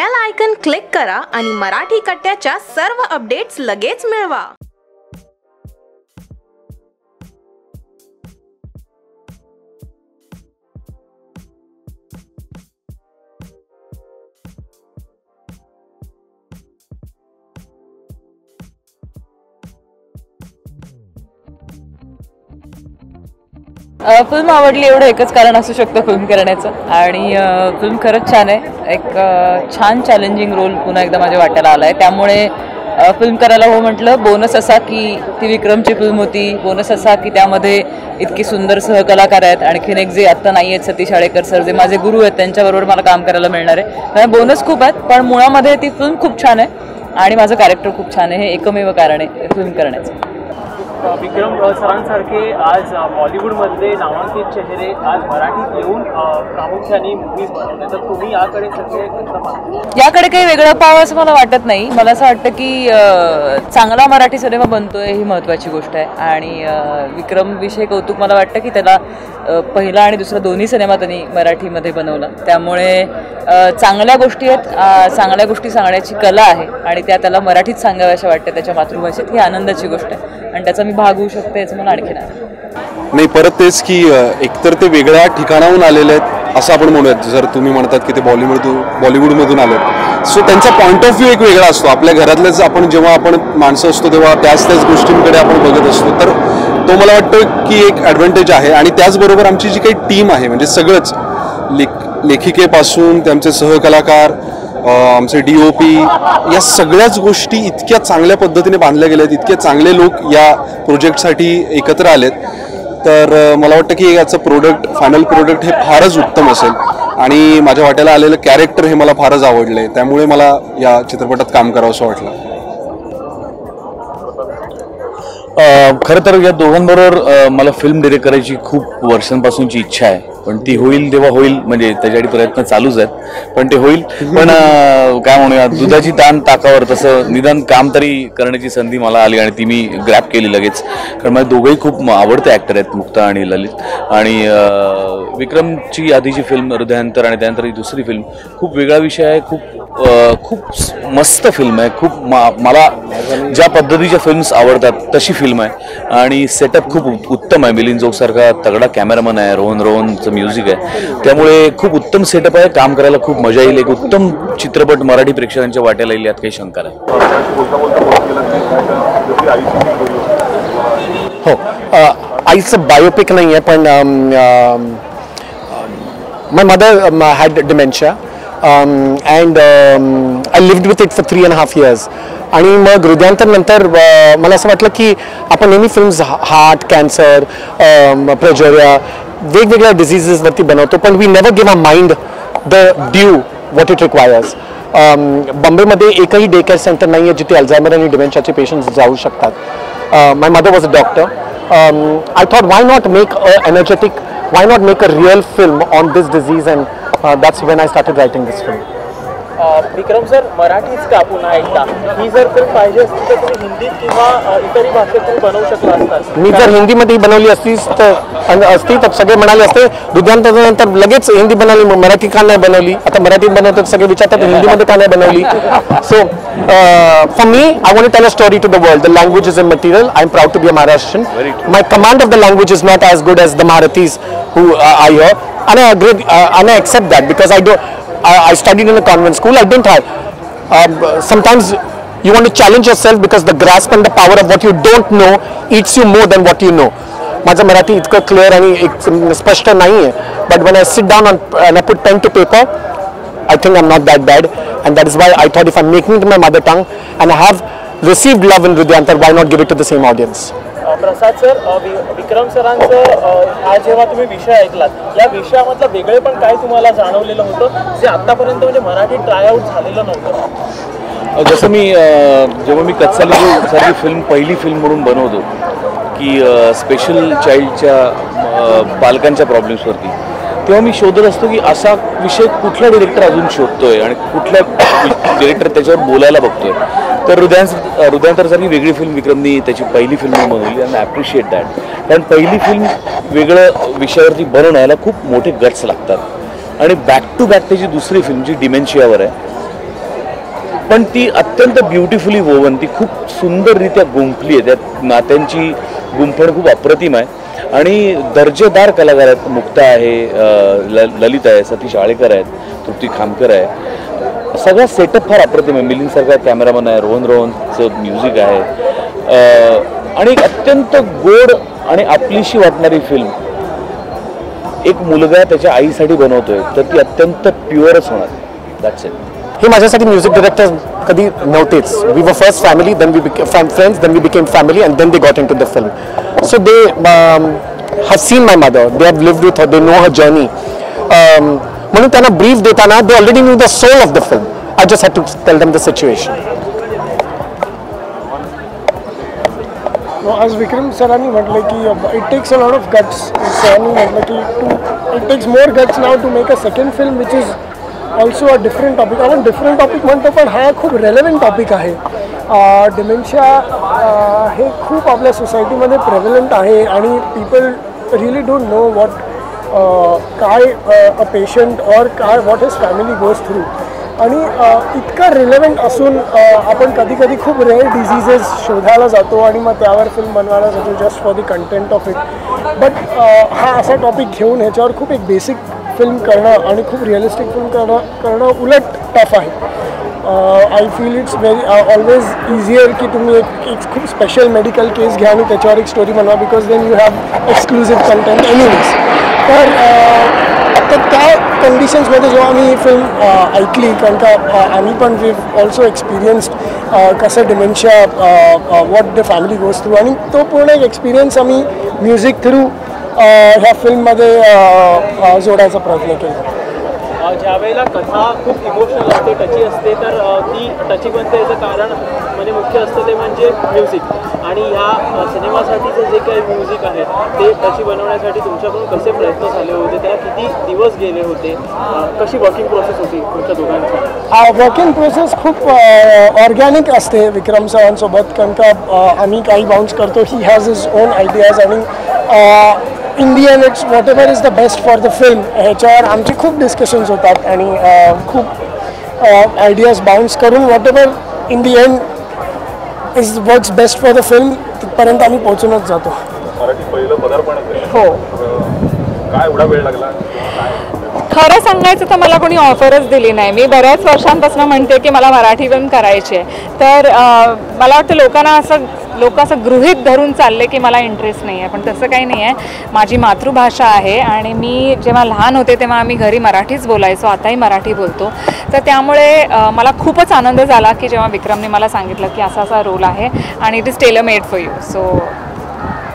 Bell icon click करा आणि मराठी कट्ट्याच्या सर्व अपडेट्स लगेच मिळवा. फिल्म आवडली एवढं एकच कारण असू शकतं फिल्म करण्याचं. आणि फिल्म खरंच छान आहे. एक छान चॅलेंजिंग रोल पुन्हा एकदा माझ्या वाट्याला आला आहे त्यामुळे फिल्म करायला हो म्हटलं बोनस असा की ती विक्रमची फिल्म होती. बोनस असा की त्यामध्ये इतकी सुंदर सहकलाकार आहेत. आणखीन एक जे आत्ता नाही आहेत सतीश आळेकर सर जे माझे गुरु आहेत त्यांच्याबरोबर मला काम करायला मिळणार आहे. त्यामुळे बोनस खूप आहेत पण मुळामध्ये ती फिल्म खूप छान आहे. आणि माझं कॅरेक्टर खूप छान आहे. हे एकमेव कारण आहे फिल्म करण्याचं. विक्रम सरांसारखे आज बॉलिवूडमधले नामांकित चेहरे आज मराठीत येऊन प्रामुख्याने मूवी बनवले. तर तुम्ही याकडे सगळे याकडे काही वेगळं पाहावं असं मला वाटत नाही. मला असं वाटतं की चांगला मराठी सिनेमा बनतोय ही महत्त्वाची गोष्ट आहे. आणि विक्रमविषयी विक्रम कौतुक मला वाटतं की त्याला पहिला आणि दुसरा दोन्ही सिनेमा त्यांनी मराठीमध्ये बनवला. त्यामुळे चांगल्या गोष्टी आहेत. चांगल्या गोष्टी सांगण्याची कला आहे. आणि त्या त्याला मराठीत सांगाव्याशा वाटतं. त्याच्या मातृभाषेत ही आनंदाची गोष्ट आहे. आणि त्याचा मी भाग होऊ शकते याचं मला आणखी नाही परत तेच की एकतर ते वेगळ्या ठिकाणाहून आलेले आहेत असं आपण म्हणूयात. जर तुम्ही म्हणतात की ते बॉलिवूड बॉलिवूडमधून आले सो त्यांचा पॉईंट ऑफ व्ह्यू एक वेगळा असतो. आपल्या घरातलेच आपण जेव्हा आपण माणसं असतो तेव्हा त्याच त्याच गोष्टींकडे आपण बघत असतो. तर तो मला वाटतं की एक ॲडव्हान्टेज आहे आणि त्याचबरोबर आमची जी काही टीम आहे म्हणजे सगळंच लेख लेखिकेपासून त्यांचे सहकलाकार आमचे डी ओ पी या सगळ्याच गोष्टी इतक्या चांगल्या पद्धतीने बांधल्या गेल्या आहेत इतके चांगले लोक या प्रोजेक्टसाठी एकत्र आलेत. तर मला वाटतं की याचं प्रोडक्ट फायनल प्रोडक्ट हे फारच उत्तम असेल. आणि माझ्या वाट्याला आलेलं कॅरेक्टर हे मला फारच आवडलं आहे त्यामुळे मला या चित्रपटात काम करावं असं वाटलं. खरं तर या दोघांबरोबर मला फिल्म डिरेक्ट करायची खूप वर्षांपासूनची इच्छा आहे. पण ती होईल तेव्हा होईल म्हणजे त्याच्यासाठी प्रयत्न चालूच आहेत. पण ते होईल. पण काय म्हणूया दुधाची ताण ताकावर तसं निदान काम तरी करण्याची संधी मला आली आणि ती मी ग्रॅप केली लगेच. कारण मला दोघंही खूप आवडते ॲक्टर आहेत मुक्ता आणि ललित. आणि विक्रमची विक्रमची आधीची फिल्म हृदयांतर आणि त्यानंतर ही दुसरी फिल्म खूप वेगळा विषय आहे खूप खूप मस्त फिल्म आहे खूप मा- मला ज्या पद्धतीच्या फिल्म्स आवडतात तशी फिल्म आहे. आणि सेटअप खूप उत्तम आहे. मिलिंद जोगसारखा तगडा कॅमेरामन आहे रोहन रोहनचं म्युझिक आहे. त्यामुळे खूप उत्तम सेटअप आहे. काम करायला खूप मजा येईल. एक उत्तम चित्रपट मराठी प्रेक्षकांच्या वाट्याला येईल यात काही शंका नाही. हो आईचं बायोपिक नाही आहे पण my mother had um, and I um, um, with with for three three and half years आणि मग हृदयांतर नंतर मला असं वाटलं की आपण नेहमी फिल्म्स हार्ट कॅन्सर प्रोजेरिया वेगवेगळ्या डिझिजेसवरती बनवतो पण we never give a mind the due what it requires बॉम्बेमध्ये एकही डे केअर सेंटर नाही आहे जिथे अल्झायमर आणि डिमेन्शियाचे पेशंट्स जाऊ शकतात. My mother was a doctor I thought why not make a energetic why not make a real film on this disease? And uh, that's when I started writing this film. Vikram sir मराठीच का पुन्हा एकदा? ही जर film पाहिजे असती तर तुम्ही हिंदीत किंवा इतरही भाषेत तुम्ही बनवू शकला असतात. मी जर हिंदीमध्ये ही बनवली असतीच तर असती तर सगळे म्हणाले असते दुधांतानंतर लगेच हिंदी बनवली मग मराठी का नाही बनवली? आता मराठीत बनवतात सगळे विचारतात हिंदीमध्ये का नाही बनवली? So for me I want tell a story to the world the language is a material I am proud to be a Maharashtrian my command of the language is not as good as the maharathis who uh, are here. And I agree uh, and I accept that because I do I, I studied in a convent school I didn't have um, sometimes you want to challenge yourself because the grasp and the power of what you don't know eats you more than what you know माझं मराठी इतकं clear आणि एक स्पष्ट नाही आहे but when I sit down on, and I put pen to paper I think I'm not that bad and that is why I thought if I'm making it in my mother tongue and I have received love in Rudyantar why not give it to the same audience uh, Prasad sir Vikram सरांचं हा जेव्हा तुम्ही विषय ऐकलात या विषयामधलं वेगळेपण काय तुम्हाला जाणवलेलं होतं जे आतापर्यंत म्हणजे मराठी ट्रायआउट झालेलं नव्हतं? जसं मी जेव्हा मी कच्चाली सारखी फिल्म पहिली फिल्म म्हणून बनवतो की स्पेशल चाइल्डच्या पालकांच्या प्रॉब्लेम्सवरती तेव्हा मी शोधत असतो की असा विषय कुठला डिरेक्टर अजून शोधतोय आणि कुठल्या डिरेक्टर त्याच्यावर बोलायला बघतोय. तर हृदयांस हृदयांतरसारखी वेगळी फिल्म विक्रमनी त्याची पहिली फिल्म बनवली आणि ॲप्रिशिएट दॅट कारण पहिली फिल्म वेगळं विषयावरती बनवण्याला खूप मोठे गट्स लागतात. आणि बॅक टू बॅक त्याची दुसरी फिल्म जी डिमेन्शियावर आहे पण ती अत्यंत ब्युटिफुली वोवन ती खूप सुंदररित्या गुंफली आहे. त्यात नात्यांची गुंफण खूप अप्रतिम आहे. आणि दर्जेदार कलाकार आहेत. मुक्ता आहे ललित आहे सतीश आळेकर आहेत तृप्ती खामकर आहे. सगळा सेटअप फार अप्रतिम आहे. मिलिंदसारखा कॅमेरामन आहे रोहन रोहनचं म्युझिक आहे. आणि एक अत्यंत गोड आणि आपलीशी वाटणारी फिल्म एक मुलगा त्याच्या आईसाठी बनवतोय तर ती अत्यंत प्युअरच होणार. दॅट्स इट हे माझ्यासाठी म्युझिक डिरेक्टर कधी नव्हतेच we were first family then we friends then we became family and then they got into the film so they have seen my mother they have lived with they know her journey म्हणून त्यांना brief देताना they already knew the soul of the film I just had to tell them the situation आज विक्रम सरांनी म्हटलं की it takes a lot of guts सरांनी म्हटलं की to it takes more guts now to make a second film which is also a different topic आपण different topic म्हणतो पण हा खूप रेलेवंट टॉपिक आहे. डिमेन्शिया हे खूप आपल्या सोसायटीमध्ये प्रेव्हलंट आहे आणि people really don't know what काय अ पेशंट और काय what is family goes through आणि इतका इतकं असून आपण कधी कधी खूप रेअर डिझिजेस शोधायला जातो आणि मग त्यावर फिल्म बनवायला जातो just for the content of it but हा असा टॉपिक घेऊन ह्याच्यावर खूप एक बेसिक फिल्म करणं आणि खूप रिअलिस्टिक फिल्म करणं करणं उलट टफ आहे. I feel it's very always easier की तुम्ही एक एक खूप स्पेशल मेडिकल केस घ्या आणि त्याच्यावर एक स्टोरी बनवा because then you have exclusive content anyways तर आता त्या कंडिशन्समध्ये जेव्हा आम्ही ही फिल्म ऐकली कारण का आम्ही पण वी ऑल्सो एक्सपिरियन्स्ड कसं dementia what the family goes through आणि तो पूर्ण एक एक्सपिरियन्स आम्ही म्युझिक थ्रू ह्या फिल्ममध्ये जोडायचा प्रयत्न केला. ज्यावेळेला कथा खूप इमोशनल असते टची असते तर ती टची बनते. याचं कारण म्हणजे मुख्य असतं ते म्हणजे म्युझिक आणि ह्या सिनेमासाठीचं जे काही म्युझिक आहे ते टची बनवण्यासाठी तुमच्याकडून कसे प्रयत्न झाले होते? त्याला किती दिवस गेले होते? कशी वर्किंग प्रोसेस होती तुमच्या दोघांची? वर्किंग प्रोसेस खूप ऑर्गॅनिक असते विक्रम सरांसोबत. कारण का आम्ही काही बाउन्स करतो he has his own ideas आणि in the end it's whatever is the best for the film ह्याच्यावर आमचे खूप डिस्कशन्स होतात आणि खूप आयडियाज बाउन्स करून whatever in the end is works best for the film तिथपर्यंत आम्ही पोहोचूनच जातो. हो. काय एवढा वेळ लागला? खरं सांगायचं तर मला कोणी ऑफरच दिली नाही. मी बऱ्याच वर्षांपासून म्हणते की मला मराठी फिल्म करायची आहे. तर मला वाटतं लोकांना असं लोक असं गृहीत धरून चालले की मला इंटरेस्ट नाही आहे पण तसं काही नाही आहे माझी मातृभाषा आहे आणि मी जेव्हा लहान होते तेव्हा आम्ही घरी मराठीच बोलायचो आताही मराठी बोलतो. तर त्यामुळे मला खूपच आनंद झाला की जेव्हा विक्रमने मला सांगितलं की असा असा रोल आहे आणि it is tailor made for you so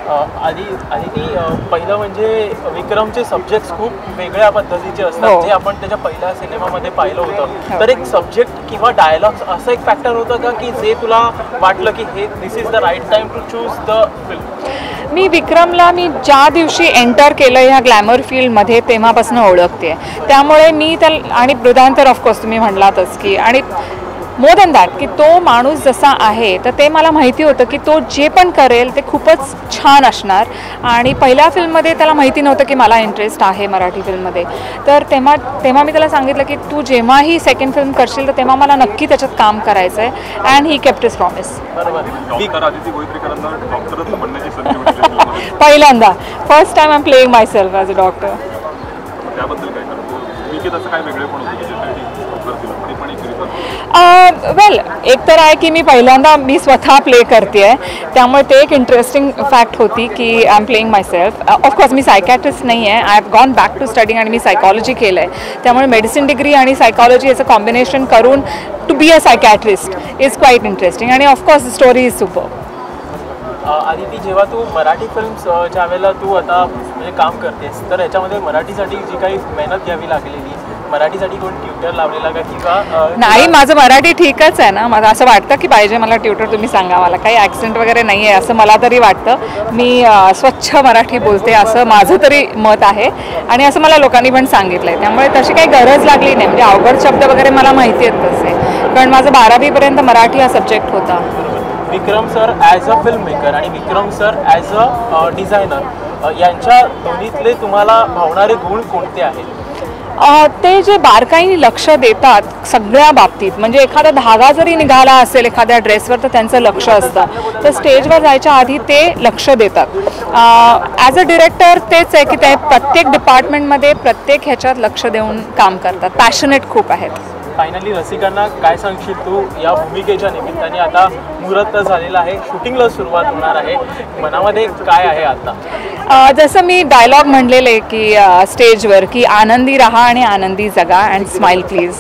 आधी आधी ती अ, पहिलं म्हणजे विक्रमचे सब्जेक्ट खूप वेगळ्या पद्धतीचे हो. असतात जे आपण त्याच्या पहिल्या सिनेमामध्ये पाहिलं होतं. तर एक सब्जेक्ट किंवा डायलॉग्स असं एक फॅक्टर होतं का की जे तुला वाटलं की हे this is the right time to choose the film मी विक्रमला मी ज्या दिवशी एंटर केलं ह्या ग्लॅमर फील्डमध्ये तेव्हापासून ओळखते त्यामुळे मी त्या आणि वृद्धांतर ऑफकोर्स तुम्ही म्हणलातच की आणि मोर दॅन दॅट की तो माणूस जसा आहे तर ते मला माहिती होतं की तो जे पण करेल ते खूपच छान असणार. आणि पहिल्या फिल्ममध्ये त्याला माहिती नव्हतं की मला इंटरेस्ट आहे मराठी फिल्ममध्ये तर तेव्हा तेव्हा मी त्याला सांगितलं की तू जेव्हाही सेकंड फिल्म करशील तर तेव्हा मला नक्की त्याच्यात काम करायचं आहे and he kept his promise. पहिल्यांदा first time I am playing myself as a doctor well एक तर आहे की मी पहिल्यांदा मी स्वतः प्ले करते आहे. त्यामुळे ते एक इंटरेस्टिंग फॅक्ट होती की I am playing myself of course me psychiatrist नाही आहे I have gone back to studying आणि मी सायकॉलॉजी केलं आहे त्यामुळे मेडिसिन डिग्री आणि सायकॉलॉजी याचं कॉम्बिनेशन करून to be a psychiatrist is quite interesting आणि of course story is super Aditi जेव्हा तू मराठी फिल्म्स ज्या वेळेला तू आता म्हणजे काम करतेस तर याच्यामध्ये मराठीसाठी जी काही मेहनत घ्यावी लागलेली मराठीसाठी कोण ट्युटर लावलेला का किंवा नाही माझं मराठी ठीकच आहे ना. मला असं वाटतं की पाहिजे मला ट्युटर तुम्ही सांगा मला. काही ॲक्सिडेंट वगैरे नाही आहे असं मला तरी वाटतं. मी स्वच्छ मराठी बोलते असं माझं तरी मत आहे. आणि असं मला लोकांनी पण सांगितलं आहे त्यामुळे तशी काही गरज लागली नाही. म्हणजे अवघड शब्द वगैरे मला माहिती आहेत तसे. कारण माझं बारावीपर्यंत मराठी हा सब्जेक्ट होता. Vikram sir as a film maker आणि Vikram sir as a designer यांच्या दोन्हीतले तुम्हाला भावणारे गुण कोणते आहेत? ते जे बारकाईने लक्ष देतात सगळ्या बाबतीत म्हणजे एखादा धागा जरी निघाला असेल एखाद्या ड्रेसवर तर त्यांचं लक्ष असतं. तर स्टेजवर जायच्या आधी ते लक्ष देतात. ॲज अ डिरेक्टर तेच आहे की ते प्रत्येक डिपार्टमेंटमध्ये प्रत्येक ह्याच्यात लक्ष देऊन काम करतात. पॅशनेट खूप आहेत. फायनली रसिकांना काय सांगशील तू? या भूमिकेच्या निमित्ताने आता मुहूर्त झालेला आहे. शूटिंगला सुरुवात होणार आहे. मनामध्ये काय आहे आता? जसं मी डायलॉग म्हणलेले की स्टेजवर की आनंदी राहा आणि आनंदी जगा अँड स्माईल प्लीज